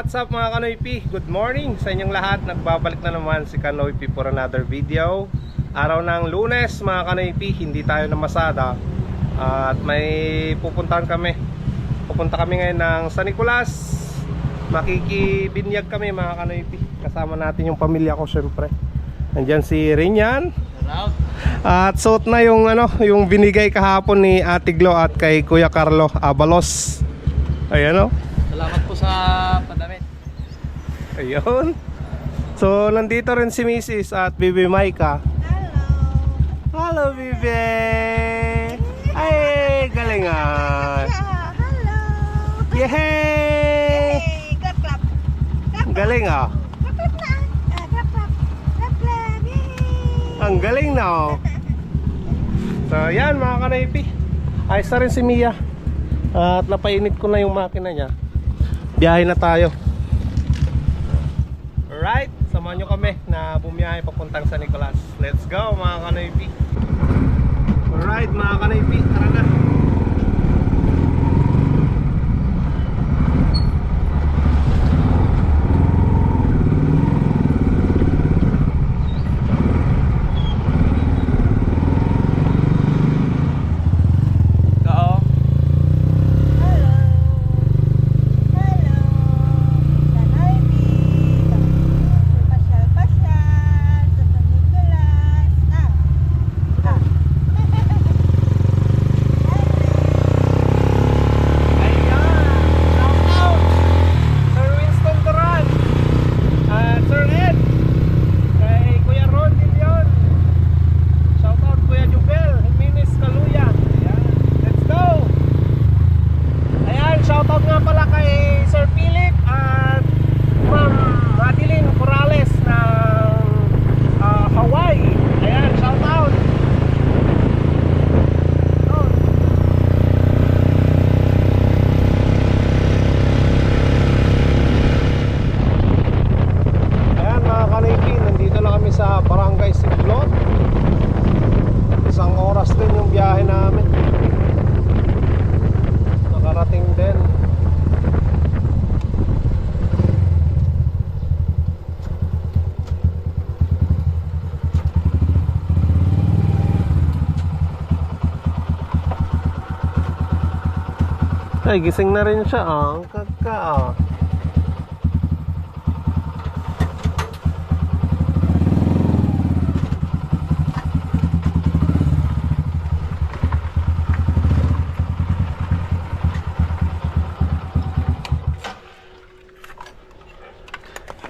What's up mga Kanoypi? Good morning sa inyong lahat. Nagbabalik na naman si Kanoypi for another video. Araw ng lunes mga Kanoypi, hindi tayo namasada. At may pupuntahan kami. Pupunta kami ngayon ng San Nicolas. Makikibinyag kami mga Kanoypi. Kasama natin yung pamilya ko syempre. Nandyan si Rinyan. At suot na yung ano, yung binigay kahapon ni Ate Glo at kay Kuya Carlo Abalos. Ayan o. Salamat po sa. Ayun. So, nandito rin si Mrs. at Bibi Maika. Hello. Hello, Bibi. Ay, galingan. Hello! Yay! Hey, clap clap! Galing ah. Clap clap na! Ah, clap clap! Clap clap! Yay! Ang galing na oh. So, yan mga kanaypi. Ayos na rin si Mia. At napainit ko na yung makina niya. Biyahe na tayo. Alright, samahan nyo kami na bumiyahe papuntang San Nicolas. Let's go mga kanaypi. Alright mga kanaypi, tara na. Oo. Hello! Hello! Nanay B! Pasyal-pasyal sa San Nicolas. Ah! Ah! Ayan! Shout out! Sir Winston Duran! At Sir Ed! Kay Kuya Ron din yun! Shout out Kuya Jubel! Jimenez Kaluya! Ayan! Let's go! Ayan! Shout out nga pala kay Sir Philip at Ma'am Madeline Corrales ng ah, Hawaii! Ayan! Shout out! Yun. Ayan mga kanaypi, nandito na kami sa Barangay Siglot Isang oras din yung biyahe namin Nakarating din Ay, gising na rin siya ah. Ang kaka ah.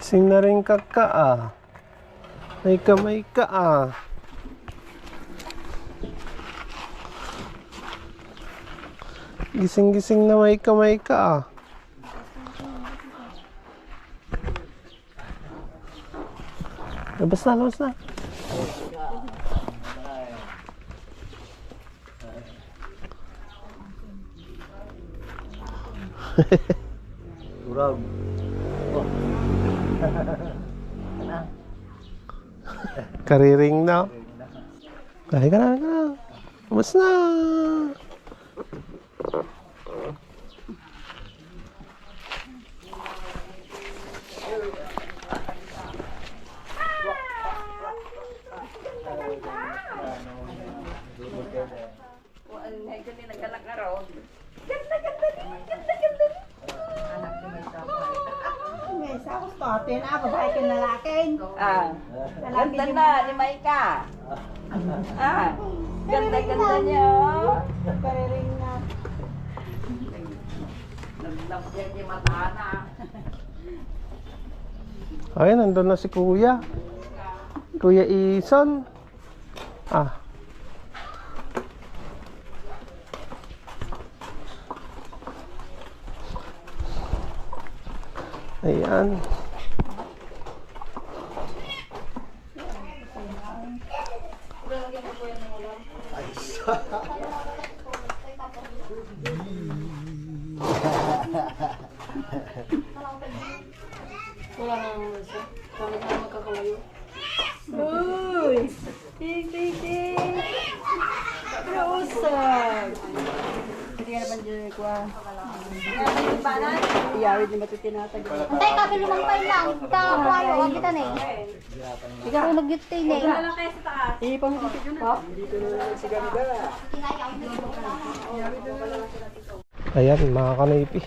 Gising na rin kaka ah. May kamay ka ah. Gising-gising na may kamay ka ah. Labas na, labas na. Urag. Kariring na. Kaya ka na, kaya ka na. Labas na. May isa ko stotin. Ah, babae ka lalaking. Ah, ganda na ni Maika. Ah, ganda-ganda niya. oh. Kariring na. Naglapyan niya mata na. Ay, nandun na si Kuya. Kuya Ison. Ah. Ayan. Uy! Ting, ting, ting! Kausap! Hindi ka naman dyan ko ah. Iyawid ni matutinatag. Antay ka, limang pa lang. Kakuha yung kita na eh. Ikaw ang nag-gitay na eh. Hindi pa mo dito na. Ayan, mga kanipi.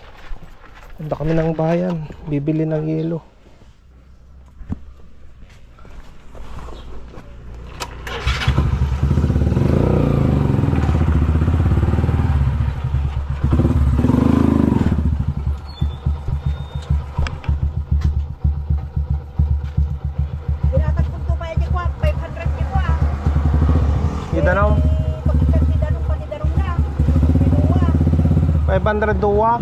Punta kami ng bayan. Bibili ng yelo. 500 duwa.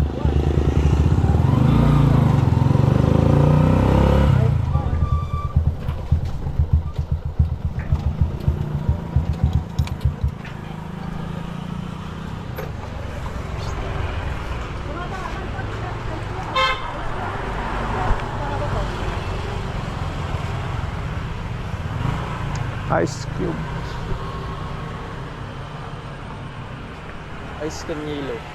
Ice cube. Ice Canilo.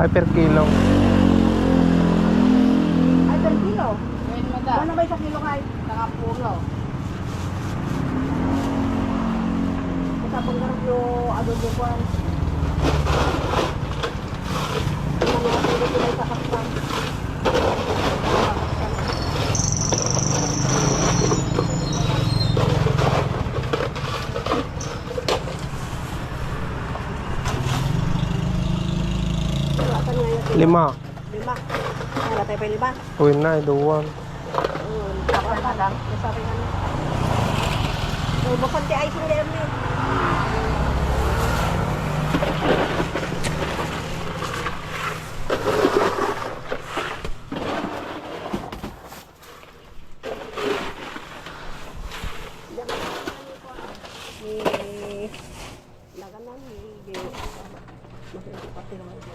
Ay per kilo. Ay, per kilo. Ano ba isang kilo kay? Nakapulo. Sa pagkarap yung adobo ko. Mga pwede ko na sa kapsam. Lima. Lima. Wala tayo pa lima. Uwi na, duwang. Kapag na lang. Sabi nga niya. Oh, bukod ti icing there mo. Eh, laganan ni Masih pati lang ito.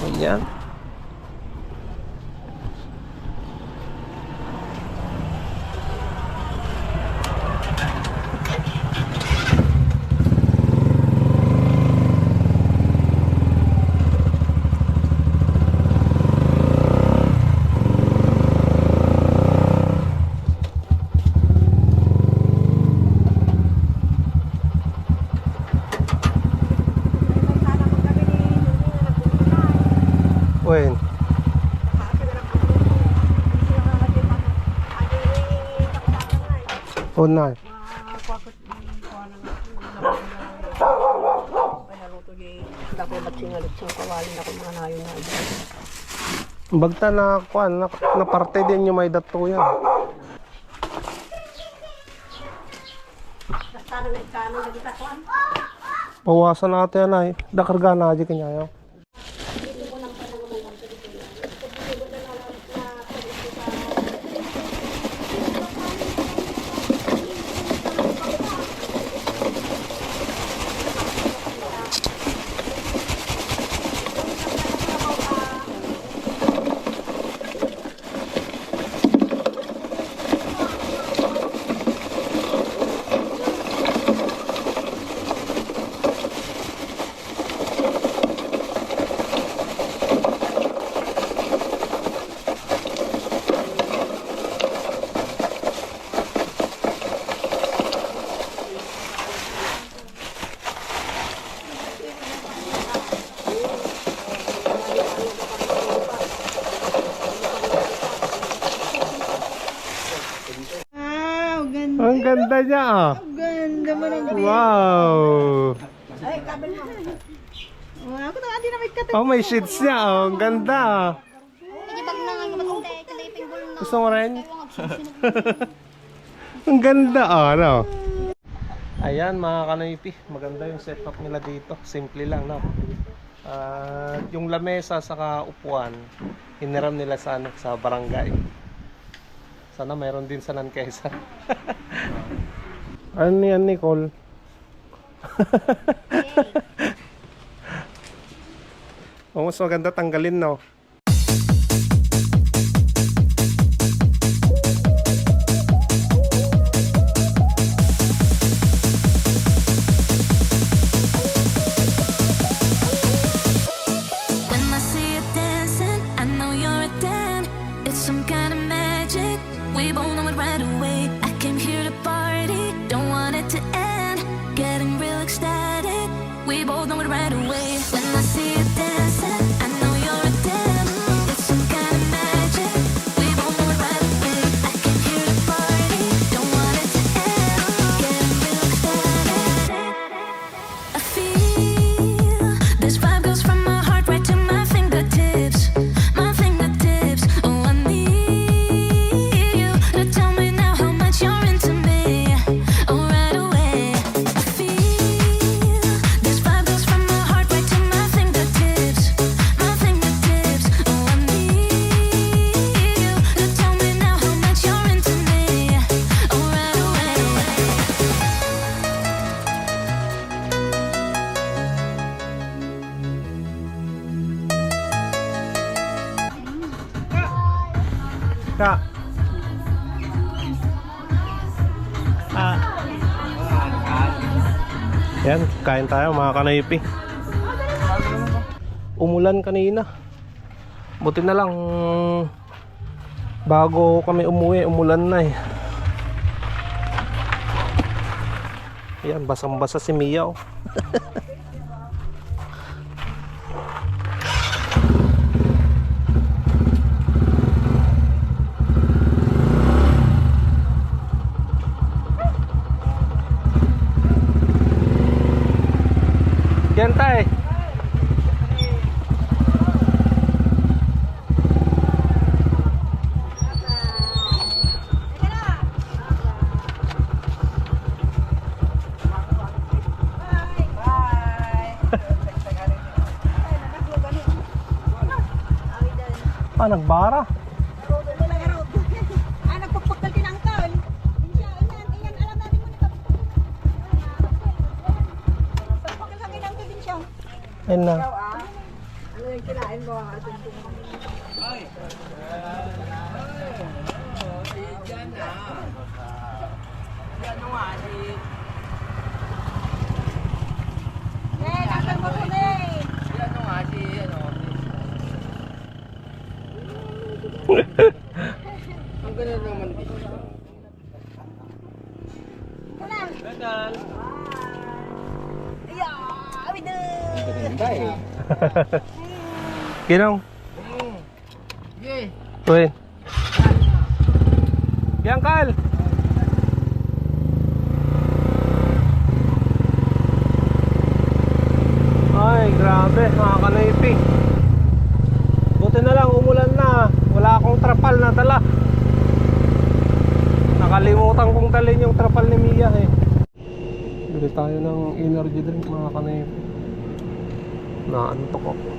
Ayan. Sana Unay. Bagta na kuan na, na parte din yung may dato yan. Bawasan natin ay dakarga na aja kanya yo. Ganda niya ah. Ganda mo ng Wow. Ay, kabel mo. Oh, ako na, hindi na may katin. Oh, may sheets niya oh. Ang ganda ah. Hindi bag na nga matanda, kaliping gulo na. Gusto mo rin? Ang ganda ah, ano? Ayan mga kanoypi, maganda yung setup nila dito. Simple lang, no? At yung lamesa saka upuan, hiniram nila sa, ano, sa barangay. Sana mayroon din sa Nankesa. ano yan, Nicole? oh, mas maganda tanggalin, no? Kain tayo mga kanaypi. Umulan kanina. Buti na lang bago kami umuwi, umulan na eh. Yan, basang-basa si Mia oh. Nagbara. Ginong. Uy. Yan, Kal. Ay, grabe, mga kanaypi. Buti na lang, umulan na. Wala akong trapal na dala. Nakalimutan kong dalhin yung trapal ni Mia eh. Bili tayo ng energy drink mga kanaypi. Naantok ako.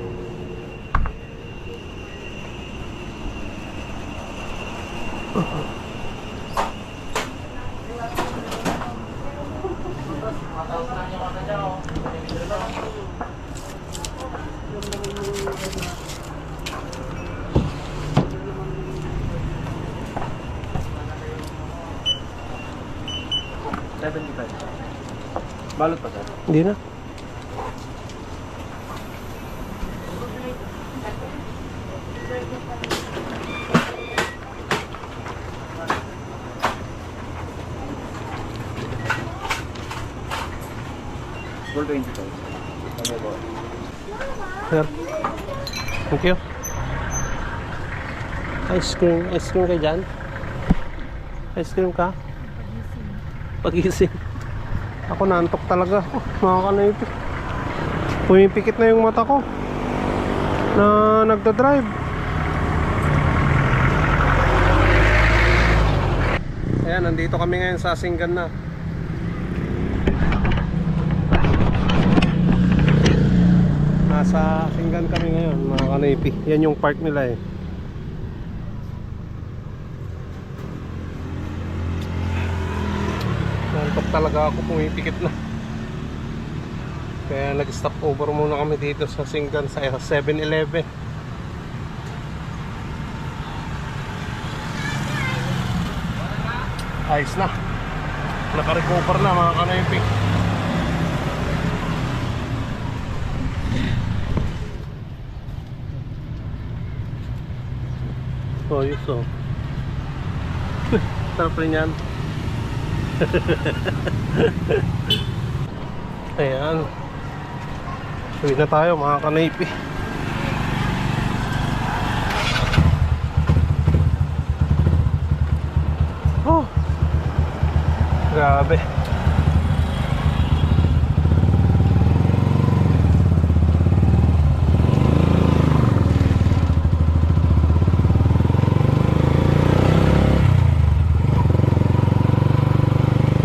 Balot pa sir? Hindi na. Thank you. Ice cream. Ice cream ka dyan? Ice cream ka? pagising. Ako nantok talaga ako, mga kanaypi. Pumipikit na yung mata ko na nagda-drive. Ayan, nandito kami ngayon sa Singgan na. Nasa Singgan kami ngayon, mga kanaypi. Yan yung park nila eh. Nantok talaga ako, pumipikit na. Kaya nag-stop over muna kami dito sa Singgan sa 7-Eleven. Ayos na. Naka-recover na mga kanaypi. Oh, yun so. Sarap rin yan. Ayan. Uwi na tayo mga kanaypi. Oh. Grabe.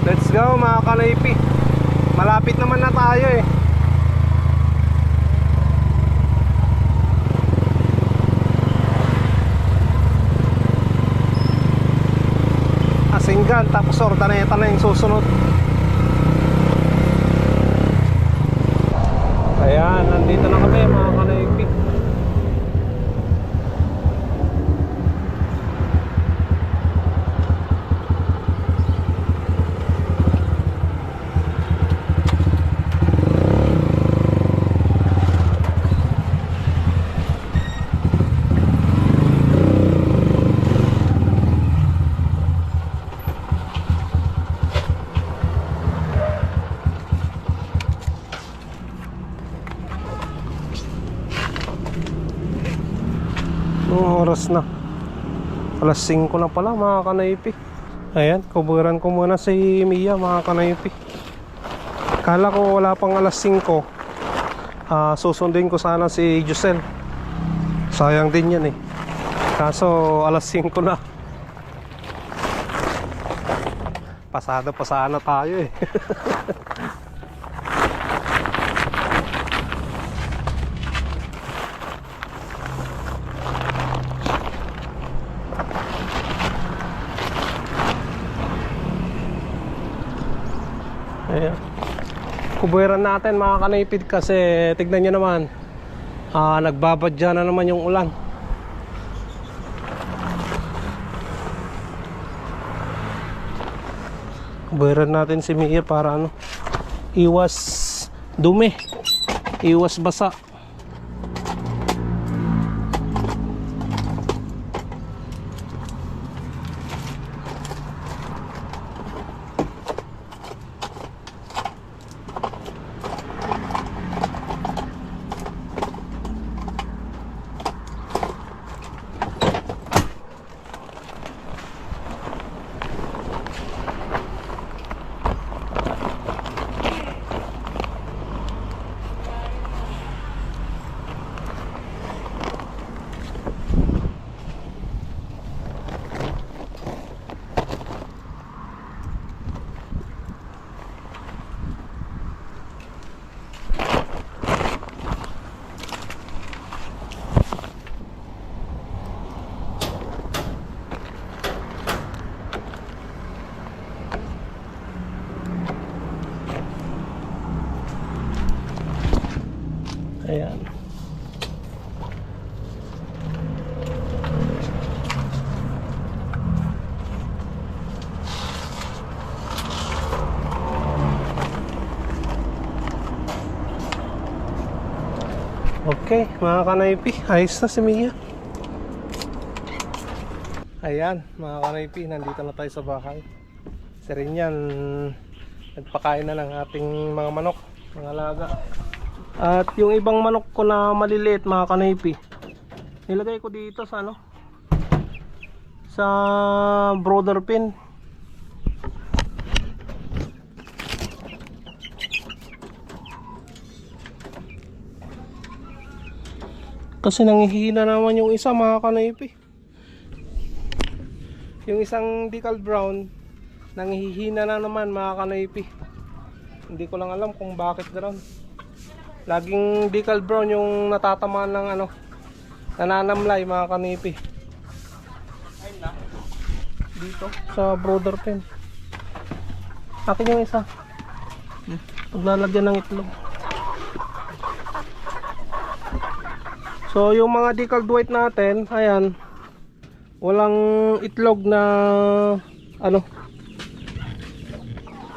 Let's go mga kanaypi. Malapit naman na tayo eh. Asinggan tapos Ordaneta na yung susunod. Ayan, nandito na kami mga kanaypi. Oras na? Alas 5 na pala mga kanaypi. Ayan, kuburan ko muna si Mia mga kanaypi. Kala ko wala pang alas 5. Ah, susundin ko sana si Giselle. Sayang din yan eh. Kaso alas 5 na. Pasado pa sana tayo eh. Ayan. Kubueran natin mga kanaypid kasi tignan nyo naman ah, nagbabadya na naman yung ulan. Kubueran natin si Mia para ano iwas dumi, iwas basa. Ayan. Okay, mga kanaypi, ayos na si Mia. Ayan, mga kanaypi, nandito na tayo sa bahay. Si Rinyan, nagpakain na ng ating mga manok, mga alaga. At yung ibang manok ko na maliliit, mga kanaypi, nilagay ko dito sa ano, sa brother pin. Kasi nangihina naman yung isa mga kanaypi. Yung isang decal brown, nangihina na naman mga kanaypi. Hindi ko lang alam kung bakit gano'n. Laging decal brown yung natatamaan ng ano, nananamlay mga kanipi. Dito sa brother pen. Akin yung isa. Paglalagyan ng itlog. So yung mga decaled white natin, ayan, walang itlog na ano,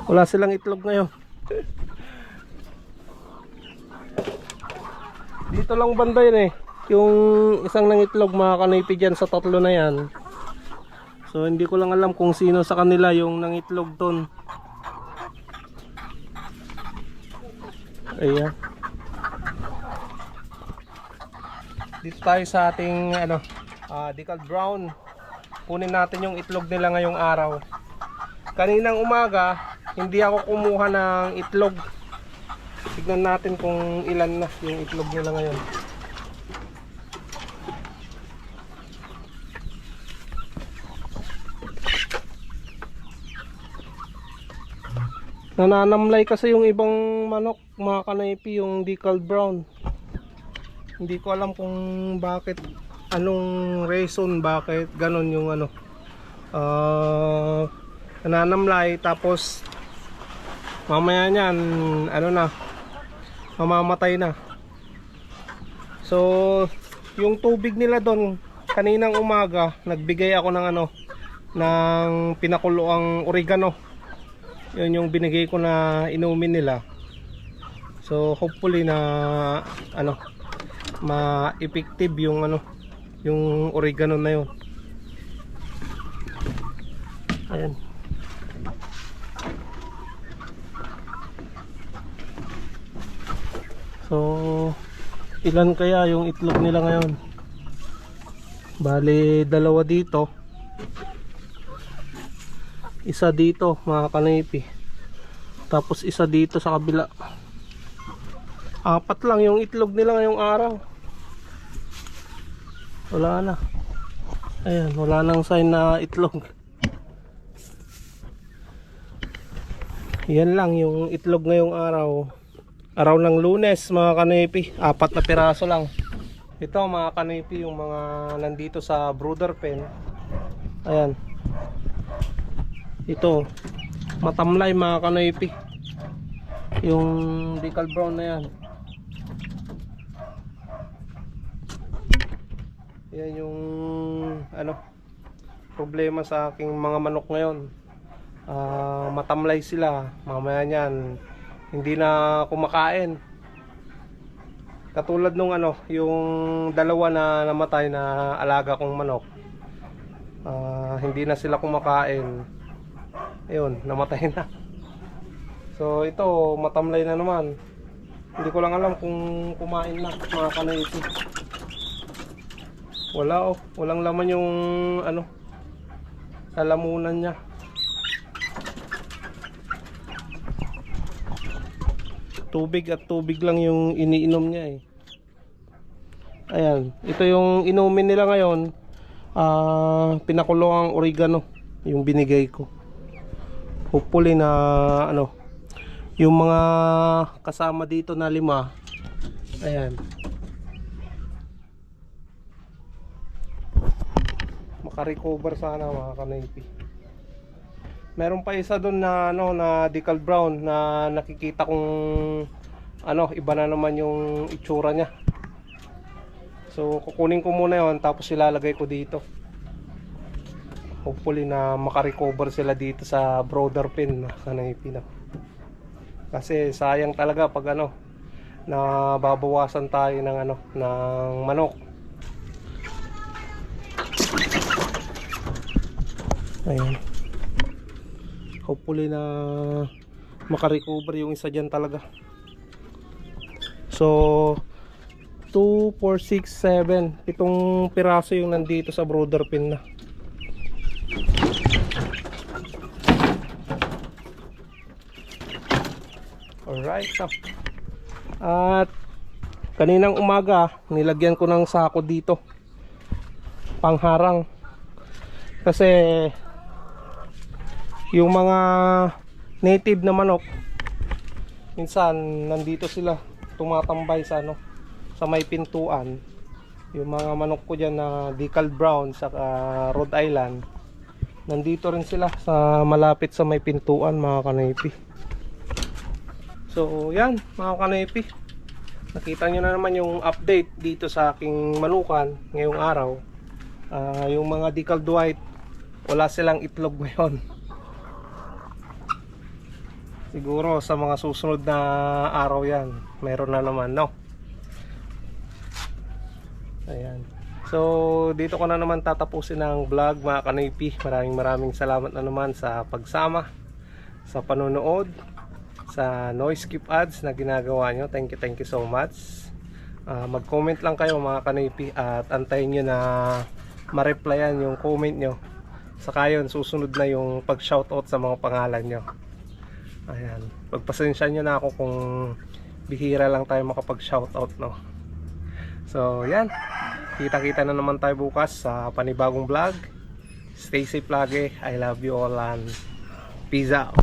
wala silang itlog ngayon. Dito lang banda yun eh. Yung isang nangitlog mga kanipi dyan sa tatlo na yan. So hindi ko lang alam kung sino sa kanila yung nangitlog ton. Ayan. Dito tayo sa ating ano, ah, decal brown. Kunin natin yung itlog nila ngayong araw. Kaninang umaga, hindi ako kumuha ng itlog. Tignan natin kung ilan na yung itlog nila ngayon. Nananamlay kasi yung ibang manok, mga kanaypi, yung decal brown. Hindi ko alam kung bakit, anong reason bakit ganon yung ano. Ah, nananamlay tapos mamaya niyan, ano na, mamamatay na. So, yung tubig nila doon, kaninang umaga, nagbigay ako ng ano, ng pinakuloang oregano. Yun yung binigay ko na inumin nila. So, hopefully na, ano, ma-effective yung ano, yung oregano na yun. Ayan. So, ilan kaya yung itlog nila ngayon? Bali, dalawa dito. Isa dito, mga kanipi. Tapos isa dito sa kabila. Apat lang yung itlog nila ngayong araw. Wala na. Ayan, wala nang sign na itlog. Yan lang yung itlog ngayong araw. Araw ng lunes mga kanipi. Apat na piraso lang. Ito mga kanipi yung mga nandito sa brooder pen. Ayan. Ito. Matamlay mga kanipi. Yung decal brown na yan. Yan yung ano problema sa aking mga manok ngayon. Ah, matamlay sila. Mamaya niyan hindi na kumakain. Katulad nung ano, yung dalawa na namatay na alaga kong manok. Ah, hindi na sila kumakain. Ayun, namatay na. So ito, matamlay na naman. Hindi ko lang alam kung kumain na mga kanayiti. Wala oh, walang laman yung ano sa lamunan niya. Tubig at tubig lang yung iniinom niya eh. Ayan, ito yung inumin nila ngayon. Ah, pinakulo ang oregano yung binigay ko. Hopefully na ano, yung mga kasama dito na lima. Ayan. Makarecover sana mga kanaypi. Meron pa isa doon na ano na decal brown na nakikita kong ano iba na naman yung itsura niya. So kukunin ko muna 'yon tapos ilalagay ko dito. Hopefully na makarecover sila dito sa brother pin na kanaypi na. Kasi sayang talaga pag ano na babawasan tayo ng ano ng manok. Ayan. Hopefully na makarecover yung isa dyan talaga. So 2, 4, 6, 7 Itong piraso yung nandito sa brother pin na Alright so. At Kaninang umaga, nilagyan ko ng sako dito. Pangharang. Kasi yung mga native na manok minsan nandito sila tumatambay sa ano sa may pintuan. Yung mga manok ko dyan na decal brown sa Rhode Island nandito rin sila sa malapit sa may pintuan mga kanipi so yan mga kanipi nakita nyo na naman yung update dito sa aking manukan ngayong araw. Ah, yung mga decal white wala silang itlog ngayon siguro sa mga susunod na araw yan meron na naman no? Ayan. So dito ko na naman tatapusin ang vlog mga kanipi. Maraming maraming salamat na naman sa pagsama sa panonood sa noise skip ads na ginagawa nyo. Thank you thank you so much. Ah, mag comment lang kayo mga kanipi at antayin nyo na ma-replyan yung comment nyo. Saka yun susunod na yung pag shoutout sa mga pangalan nyo Ayan. Pagpasensya nyo na ako kung bihira lang tayo makapag shoutout no. So, yan. Kita-kita na naman tayo bukas sa panibagong vlog. Stay safe lagi. I love you all and peace out.